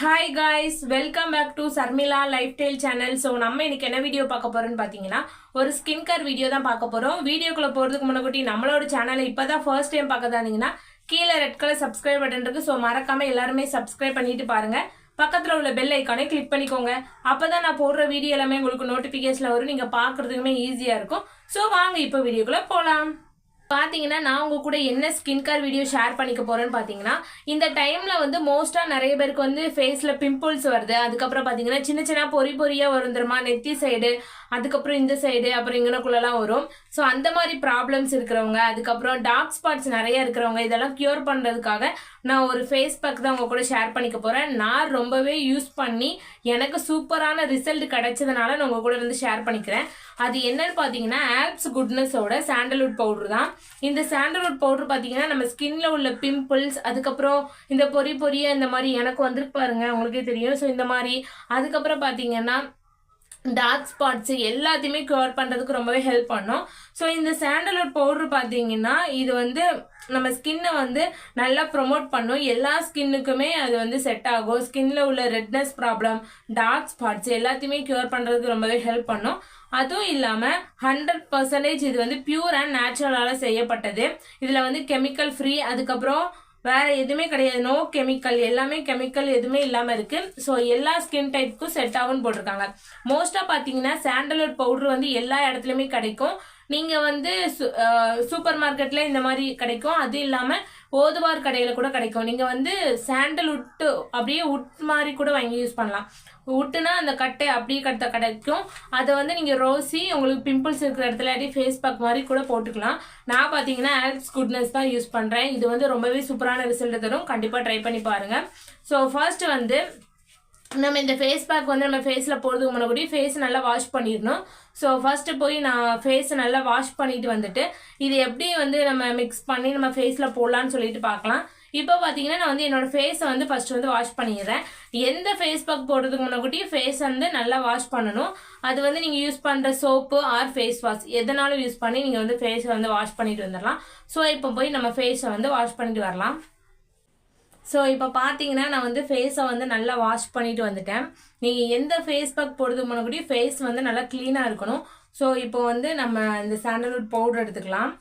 Hi guys welcome back to Sharmila lifestyle channel so நம்ம இன்னைக்கு என்ன வீடியோ பார்க்க போறோம்னு பார்த்தீங்கன்னா ஒரு ஸ்கின் கேர் வீடியோ தான் பார்க்க போறோம். வீடியோக்குள்ள போறதுக்கு முன்னாடி நம்மளோட சேனலை இப்பதான் ஃபர்ஸ்ட் டைம் பார்க்க இருந்தீங்கன்னா கீழே ரெட் கலர் சப்ஸ்கிரைப் பட்டன் இருக்கு. ஸோ மறக்காம எல்லாருமே சப்ஸ்கிரைப் பண்ணிட்டு பாருங்க. பக்கத்தில் உள்ள பெல் ஐக்கானே கிளிக் பண்ணிக்கோங்க. அப்பதான் நான் போடுற வீடியோ எல்லாமே உங்களுக்கு நோட்டிபிகேஷன்ல வரும். நீங்க பாக்குறதுக்குமே ஈஸியா இருக்கும். ஸோ வாங்க இப்போ வீடியோக்குள்ள போகலாம் பார்த்தீங்கன்னா நான் உங்க கூட என்ன ஸ்கின் கேர் வீடியோ ஷேர் பண்ணிக்க போறேன்னு பார்த்தீங்கன்னா இந்த டைம்ல வந்து மோஸ்ட்டாக நிறைய பேருக்கு வந்து ஃபேஸ்ல பிம்பிள்ஸ் வருது. அதுக்கப்புறம் பார்த்தீங்கன்னா சின்ன சின்ன பொறி பொறியா வருந்துருமா நெத்தி சைடு அதுக்கப்புறம் இந்த சைடு அப்புறம் இங்கனக்குள்ளலாம் வரும். ஸோ அந்த மாதிரி ப்ராப்ளம்ஸ் இருக்கிறவங்க அதுக்கப்புறம் டார்க் ஸ்பாட்ஸ் நிறைய இருக்கிறவங்க இதெல்லாம் க்யூர் பண்ணுறதுக்காக நான் ஒரு ஃபேஸ் பேக் தான் உங்கள் கூட ஷேர் பண்ணிக்க போகிறேன் நான் ரொம்பவே யூஸ் பண்ணி எனக்கு சூப்பரான ரிசல்ட் கிடைச்சதுனால நான் உங்கள் கூட வந்து ஷேர் பண்ணிக்கிறேன். அது என்னன்னு பார்த்தீங்கன்னா ஆப்ஸ் குட்னஸோட சாண்டல்வுட் பவுடர் தான். இந்த சாண்டல்வுட் பவுடர் பார்த்தீங்கன்னா நம்ம ஸ்கின்ல உள்ள பிம்பிள்ஸ் அதுக்கப்புறம் இந்த பொறி பொரிய இந்த மாதிரி எனக்கு வந்திருக்கு பாருங்க உங்களுக்கே தெரியும். ஸோ இந்த மாதிரி. அதுக்கப்புறம் பார்த்தீங்கன்னா டார்க் ஸ்பாட்ஸு எல்லாத்தையுமே க்யூர் பண்ணுறதுக்கு ரொம்பவே ஹெல்ப் பண்ணும். ஸோ இந்த சாண்டல்வுட் பவுடர் பார்த்தீங்கன்னா இது வந்து நம்ம ஸ்கின்னை வந்து நல்லா ப்ரொமோட் பண்ணும். எல்லா ஸ்கின்னுக்குமே அது வந்து செட் ஆகும். ஸ்கின்ல உள்ள ரெட்னஸ் ப்ராப்ளம் டார்க் ஸ்பாட்ஸ் எல்லாத்தையுமே க்யூர் பண்ணுறதுக்கு ரொம்பவே ஹெல்ப் பண்ணும். அதுவும் இல்லாமல் ஹண்ட்ரட் பர்சன்டேஜ் இது வந்து பியூர் அண்ட் நேச்சுரலால் செய்யப்பட்டது. இதில் வந்து கெமிக்கல் ஃப்ரீ அதுக்கப்புறம் வேறு எதுவுமே கிடையாது. நோ கெமிக்கல் எல்லாமே கெமிக்கல் எதுவுமே இல்லாமல் இருக்குது ஸோ எல்லா ஸ்கின் டைப்புக்கும் செட் ஆகும்னு போட்டிருக்காங்க. மோஸ்ட்டாக பார்த்தீங்கன்னா சாண்டல்வுட் பவுடர் வந்து எல்லா இடத்துலையுமே கிடைக்கும். நீங்கள் வந்து சூப்பர் மார்க்கெட்டில் இந்த மாதிரி கிடைக்கும். அது இல்லாமல் ஓதுவார் கடையில் கூட கிடைக்கும். நீங்கள் வந்து சாண்டல் உட்டு அப்படியே உட் மாதிரி கூட வாங்கி யூஸ் பண்ணலாம். உட்டுனா அந்த கட்டை அப்படியே கட்ட கிடைக்கும். அதை வந்து நீங்கள் ரோசி உங்களுக்கு பிம்பிள்ஸ் இருக்கிற இடத்துல அப்படியே ஃபேஸ் பேக் மாதிரி கூட போட்டுக்கலாம். நான் பார்த்தீங்கன்னா ஆல்ப்ஸ் குட்னஸ் தான் யூஸ் பண்ணுறேன் இது வந்து ரொம்பவே சூப்பரான ரிசல்ட் தரும். கண்டிப்பாக ட்ரை பண்ணி பாருங்கள் ஸோ ஃபர்ஸ்ட் வந்து நம்ம இந்த ஃபேஸ் பேக் வந்து நம்ம ஃபேஸில் போகிறதுக்கு முன்னாடி ஃபேஸ் நல்லா வாஷ் பண்ணிடணும். ஸோ ஃபர்ஸ்ட்டு போய் நான் ஃபேஸை நல்லா வாஷ் பண்ணிட்டு வந்துட்டு இது எப்படி வந்து நம்ம மிக்ஸ் பண்ணி நம்ம ஃபேஸில் போடலான்னு சொல்லிட்டு பார்க்கலாம். இப்போ பார்த்தீங்கன்னா நான் வந்து என்னோட ஃபேஸை வந்து ஃபஸ்ட்டு வந்து வாஷ் பண்ணிடுறேன். எந்த ஃபேஸ் பேக் போடுறதுக்கு முன்னாடி ஃபேஸ் வந்து நல்லா வாஷ் பண்ணணும். அது வந்து நீங்கள் யூஸ் பண்ணுற சோப்பு ஆர் ஃபேஸ் வாஷ் எதனாலும் யூஸ் பண்ணி நீங்கள் வந்து ஃபேஸை வந்து வாஷ் பண்ணிட்டு வந்துடலாம். ஸோ இப்போ போய் நம்ம ஃபேஸை வந்து வாஷ் பண்ணிட்டு வரலாம். ஸோ இப்போ பார்த்தீங்கன்னா நான் வந்து ஃபேஸை வந்து நல்லா வாஷ் பண்ணிட்டு வந்துட்டேன். நீங்கள் எந்த ஃபேஸ் பேக் போடுறது முன்னாடி ஃபேஸ் வந்து நல்லா க்ளீனாக இருக்கணும். ஸோ இப்போ வந்து நம்ம இந்த சாண்டல்வுட் பவுடர் எடுத்துக்கலாம்.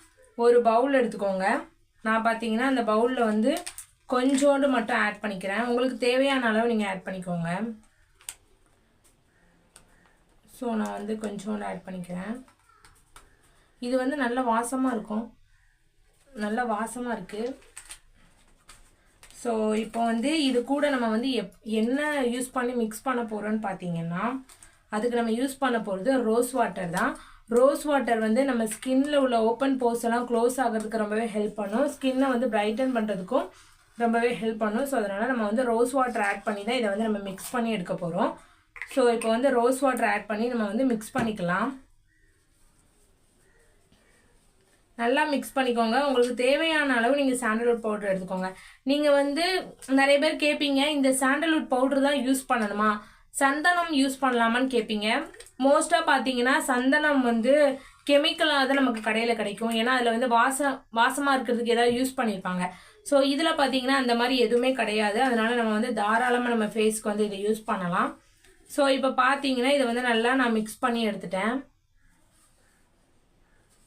ஒரு பவுல் எடுத்துக்கோங்க. நான் பார்த்தீங்கன்னா அந்த பவுலில் வந்து கொஞ்சோண்டு மட்டும் ஆட் பண்ணிக்கிறேன். உங்களுக்கு தேவையான அளவு நீங்கள் ஆட் பண்ணிக்கோங்க. ஸோ நான் வந்து கொஞ்சோண்டு ஆட் பண்ணிக்கிறேன். இது வந்து நல்ல வாசமாக இருக்கும். நல்ல வாசமாக இருக்குது ஸோ இப்போ வந்து இது கூட நம்ம வந்து எப் என்ன யூஸ் பண்ணி மிக்ஸ் பண்ண போகிறோன்னு பார்த்தீங்கன்னா அதுக்கு நம்ம யூஸ் பண்ண போகிறது ரோஸ் வாட்டர் தான். ரோஸ் வாட்டர் வந்து நம்ம ஸ்கின்ல உள்ள ஓப்பன் போர்ஸ் எல்லாம் க்ளோஸ் ஆகிறதுக்கு ரொம்பவே ஹெல்ப் பண்ணும். ஸ்கின்னை வந்து பிரைட்டன் பண்ணுறதுக்கும் ரொம்பவே ஹெல்ப் பண்ணும். ஸோ அதனால் நம்ம வந்து ரோஸ் வாட்டர் ஆட் பண்ணி தான் இதை வந்து நம்ம மிக்ஸ் பண்ணி எடுக்க போகிறோம் ஸோ இப்போ வந்து ரோஸ் வாட்டர் ஆட் பண்ணி நம்ம வந்து மிக்ஸ் பண்ணிக்கலாம். நல்லா மிக்ஸ் பண்ணிக்கோங்க. உங்களுக்கு தேவையான அளவு நீங்கள் சாண்டல்வுட் பவுடர் எடுத்துக்கோங்க. நீங்கள் வந்து நிறைய பேர் கேட்பீங்க இந்த சாண்டல்வுட் பவுடர் தான் யூஸ் பண்ணணுமா? சந்தனம் யூஸ் பண்ணலாமான்னு கேட்பீங்க மோஸ்ட்டாக பார்த்தீங்கன்னா சந்தனம் வந்து கெமிக்கலாக தான் நமக்கு கடையில் கிடைக்கும். ஏன்னா அதில் வந்து வாசம் வாசமாக இருக்கிறதுக்கு ஏதாவது யூஸ் பண்ணியிருப்பாங்க ஸோ இதில் பார்த்தீங்கன்னா அந்த மாதிரி எதுவுமே கிடையாது. அதனால் நம்ம வந்து தாராளமாக நம்ம ஃபேஸ்க்கு வந்து இதை யூஸ் பண்ணலாம். ஸோ இப்போ பார்த்தீங்கன்னா இதை வந்து நல்லா நான் மிக்ஸ் பண்ணி எடுத்துட்டேன்.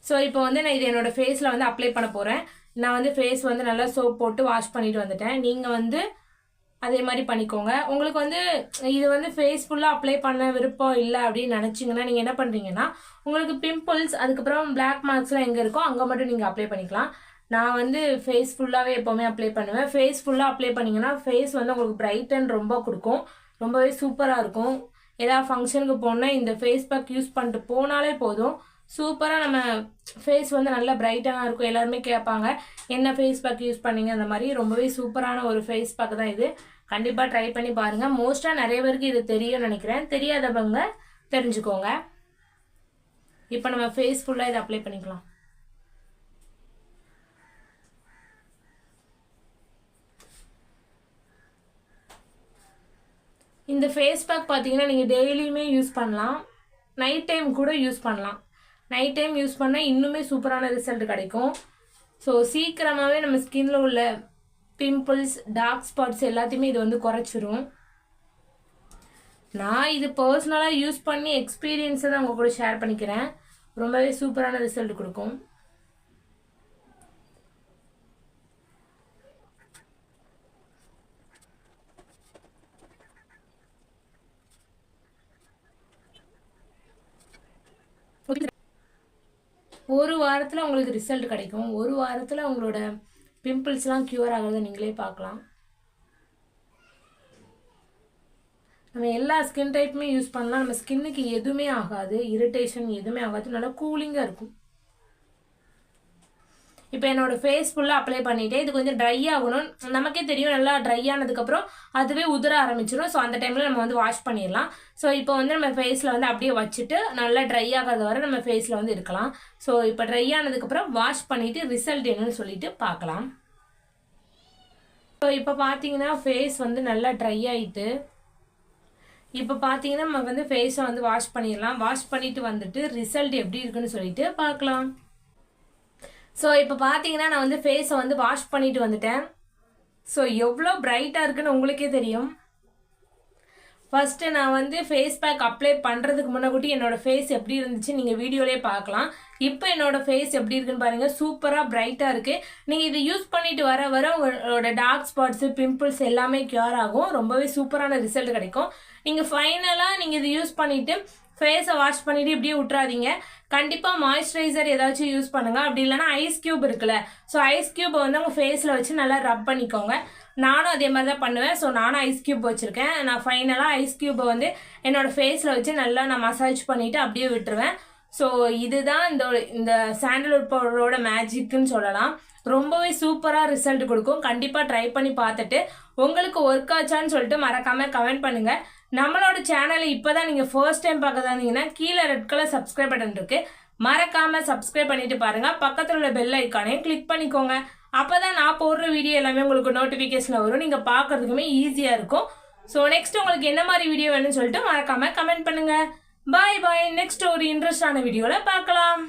ஸோ இப்போ வந்து நான் இது என்னோட ஃபேஸில் வந்து அப்ளை பண்ண போகிறேன் நான் வந்து ஃபேஸ் வந்து நல்லா சோப் போட்டு வாஷ் பண்ணிட்டு வந்துட்டேன். நீங்கள் வந்து அதே மாதிரி பண்ணிக்கோங்க. உங்களுக்கு வந்து இது வந்து ஃபேஸ் ஃபுல்லாக அப்ளை பண்ண விருப்பம் இல்லை அப்படின்னு நினச்சிங்கன்னா நீங்கள் என்ன பண்ணுறீங்கன்னா உங்களுக்கு பிம்பிள்ஸ் அதுக்கப்புறம் பிளாக் மார்க்ஸ்லாம் எங்கே இருக்கோ அங்கே மட்டும் நீங்கள் அப்ளை பண்ணிக்கலாம். நான் வந்து ஃபேஸ் ஃபுல்லாகவே எப்போவுமே அப்ளை பண்ணுவேன். ஃபேஸ் ஃபுல்லாக அப்ளை பண்ணிங்கன்னா ஃபேஸ் வந்து உங்களுக்கு பிரைட்டன் ரொம்ப கொடுக்கும். ரொம்பவே சூப்பராக இருக்கும். ஏதாவது ஃபங்க்ஷனுக்கு போனால் இந்த ஃபேஸ் பேக் யூஸ் பண்ணிட்டு போனாலே போதும். சூப்பராக நம்ம ஃபேஸ் வந்து நல்லா பிரைட்டாக இருக்கும். எல்லாருமே கேட்பாங்க என்ன ஃபேஸ் பேக் யூஸ் பண்ணீங்க? அந்த மாதிரி ரொம்பவே சூப்பரான ஒரு ஃபேஸ் பேக் தான் இது. கண்டிப்பாக ட்ரை பண்ணி பாருங்கள் மோஸ்ட்டாக நிறைய பேருக்கு இது தெரியும்னு நினைக்கிறேன். தெரியாதவங்க தெரிஞ்சுக்கோங்க. இப்போ நம்ம ஃபேஸ் ஃபுல்லாக இதை அப்ளை பண்ணிக்கலாம். இந்த ஃபேஸ் பேக் பார்த்தீங்கன்னா நீங்கள் டெய்லியுமே யூஸ் பண்ணலாம். நைட் டைம் கூட யூஸ் பண்ணலாம். நைட் டைம் யூஸ் பண்ணால் இன்னுமே சூப்பரான ரிசல்ட் கிடைக்கும். ஸோ சீக்கிரமாகவே நம்ம ஸ்கின்ல உள்ள பிம்பிள்ஸ் டார்க் ஸ்பாட்ஸ் எல்லாத்தையுமே இது வந்து குறைச்சிரும். நான் இது பர்சனலாக யூஸ் பண்ணி எக்ஸ்பீரியன்ஸை தான் உங்கள் கூட ஷேர் பண்ணிக்கிறேன். ரொம்பவே சூப்பரான ரிசல்ட் கொடுக்கும். ஒரு வாரத்தில் உங்களுக்கு ரிசல்ட் கிடைக்கும். ஒரு வாரத்தில் உங்களோட பிம்பிள்ஸ்லாம் க்யூர் ஆகிறத நீங்களே பார்க்கலாம். நம்ம எல்லா ஸ்கின் டைப்புமே யூஸ் பண்ணலாம். நம்ம ஸ்கின்னுக்கு எதுவுமே ஆகாது. இரிட்டேஷன் எதுவுமே ஆகாது. நல்லா கூலிங்காக இருக்கும். இப்போ என்னோட ஃபேஸ் ஃபுல்லாக அப்ளை பண்ணிவிட்டு இது கொஞ்சம் ட்ரை ஆகணும். நமக்கே தெரியும் நல்லா ட்ரை ஆனதுக்கப்புறம் அதுவே உதிர ஆரம்பிச்சிடும் ஸோ அந்த டைமில் நம்ம வந்து வாஷ் பண்ணிடலாம். ஸோ இப்போ வந்து நம்ம ஃபேஸில் வந்து அப்படியே வச்சுட்டு நல்லா ட்ரை ஆகாத வரை நம்ம ஃபேஸில் வந்து இருக்கலாம். ஸோ இப்போ ட்ரை ஆனதுக்கப்புறம் வாஷ் பண்ணிவிட்டு ரிசல்ட் என்னன்னு சொல்லிட்டு பார்க்கலாம். ஸோ இப்போ பார்த்தீங்கன்னா ஃபேஸ் வந்து நல்லா ட்ரை ஆகிட்டு இப்போ பார்த்தீங்கன்னா நம்ம வந்து ஃபேஸை வந்து வாஷ் பண்ணிடலாம். வாஷ் பண்ணிவிட்டு வந்துட்டு ரிசல்ட் எப்படி இருக்குன்னு சொல்லிட்டு பார்க்கலாம். ஸோ இப்போ பார்த்தீங்கன்னா நான் வந்து ஃபேஸை வந்து வாஷ் பண்ணிட்டு வந்துட்டேன். ஸோ எவ்வளோ பிரைட்டாக இருக்குன்னு உங்களுக்கே தெரியும். ஃபஸ்ட்டு நான் வந்து ஃபேஸ் பேக் அப்ளை பண்ணுறதுக்கு முன்னாடி என்னோடய ஃபேஸ் எப்படி இருந்துச்சு நீங்கள் வீடியோலேயே பார்க்கலாம் இப்போ என்னோடய ஃபேஸ் எப்படி இருக்குன்னு பாருங்கள் சூப்பராக பிரைட்டாக இருக்குது நீங்கள் இது யூஸ் பண்ணிட்டு வர வர உங்களோட டார்க் ஸ்பாட்ஸு பிம்பிள்ஸ் எல்லாமே க்யூர் ஆகும். ரொம்பவே சூப்பரான ரிசல்ட் கிடைக்கும். நீங்கள் ஃபைனலாக நீங்கள் இது யூஸ் பண்ணிவிட்டு ஃபேஸை வாஷ் பண்ணிவிட்டு இப்படியே விட்றாதீங்க கண்டிப்பாக மாய்ஸ்சரைசர் ஏதாச்சும் யூஸ் பண்ணுங்கள் அப்படி இல்லைனா ஐஸ் க்யூப் இருக்குல்ல. ஸோ ஐஸ் க்யூப்பை வந்து உங்கள் ஃபேஸில் வச்சு நல்லா ரப் பண்ணிக்கோங்க. நானும் அதே மாதிரி தான் பண்ணுவேன். ஸோ நானும் ஐஸ் க்யூப் வச்சுருக்கேன். நான் ஃபைனலாக ஐஸ் க்யூப்பை வந்து என்னோடய ஃபேஸில் வச்சு நல்லா நான் மசாஜ் பண்ணிவிட்டு அப்படியே விட்டுருவேன். ஸோ இதுதான் இந்த இந்த சாண்டல்வுட் பவுடரோட மேஜிக்குன்னு சொல்லலாம். ரொம்பவே சூப்பராக ரிசல்ட் கொடுக்கும். கண்டிப்பாக ட்ரை பண்ணி பார்த்துட்டு உங்களுக்கு ஒர்க் ஆச்சான்னு சொல்லிட்டு மறக்காமல் கமெண்ட் பண்ணுங்கள் நம்மளோட சேனலை இப்போ தான் நீங்கள் ஃபர்ஸ்ட் டைம் பார்க்க இருந்தீங்கன்னா கீழே ரெட் கலர் சப்ஸ்கிரைப் பட்டன் இருக்கு. மறக்காமல் சப்ஸ்கிரைப் பண்ணிட்டு பாருங்கள் பக்கத்தில் உள்ள பெல் ஐக்கானையும் கிளிக் பண்ணிக்கோங்க. அப்போ தான் நான் போடுற வீடியோ எல்லாமே உங்களுக்கு நோட்டிஃபிகேஷனில் வரும். நீங்கள் பார்க்குறதுக்குமே ஈஸியாக இருக்கும். ஸோ நெக்ஸ்ட் உங்களுக்கு என்ன மாதிரி வீடியோ வேணும்னு சொல்லிட்டு மறக்காமல் கமெண்ட் பண்ணுங்கள் பாய் பாய் நெக்ஸ்ட் ஒரு இன்ட்ரெஸ்டான வீடியோவில் பார்க்கலாம்.